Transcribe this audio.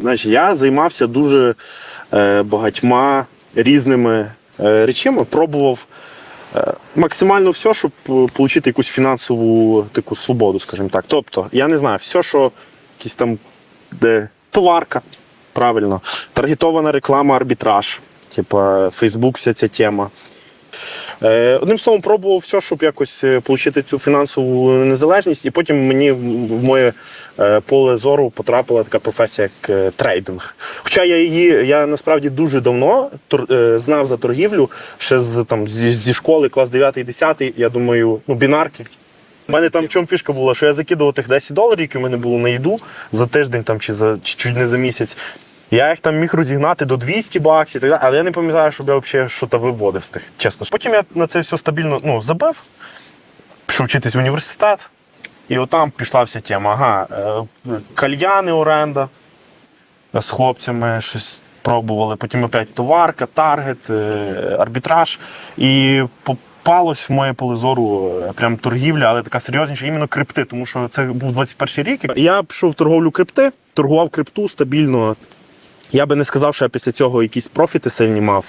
Значить, я займався дуже е, багатьма різними е, речами, пробував е, максимально все, щоб отримати якусь фінансову таку свободу, скажімо так. Тобто, я не знаю, все, що якісь там де товарка, правильно, таргетована реклама, арбітраж, типа Фейсбук, вся ця тема. Е, Одним словом, пробував все, щоб якось е, отримати цю фінансову незалежність, і потім мені в моє е, поле зору потрапила така професія, як е, трейдинг. Хоча я її я насправді дуже давно е, знав за торгівлю, ще з там зі школи, клас 9-10, я думаю, ну, бінарки. У мене там в чому фішка була, що я закидував тих 10 доларів, які в мене було на їду за тиждень там, чи за чи чуть не за місяць. Я їх там міг розігнати до 200 баксів, так далі, але я не пам'ятаю, щоб я взагалі щось виводив з тих, чесно. Потім я на це все стабільно ну, забив, пішов вчитись в університет, і отам пішла вся тема. Ага, е, кальяни, оренда з хлопцями щось пробували. Потім опять товарка, таргет, е, арбітраж. І попалось в моє поле зору е, прям торгівля, але така серйозніша, іменно крипти, тому що це був 21 рік. Я пішов в торговлю крипти, торгував крипту стабільно. Я би не сказав, що я після цього якісь профіти сильні мав.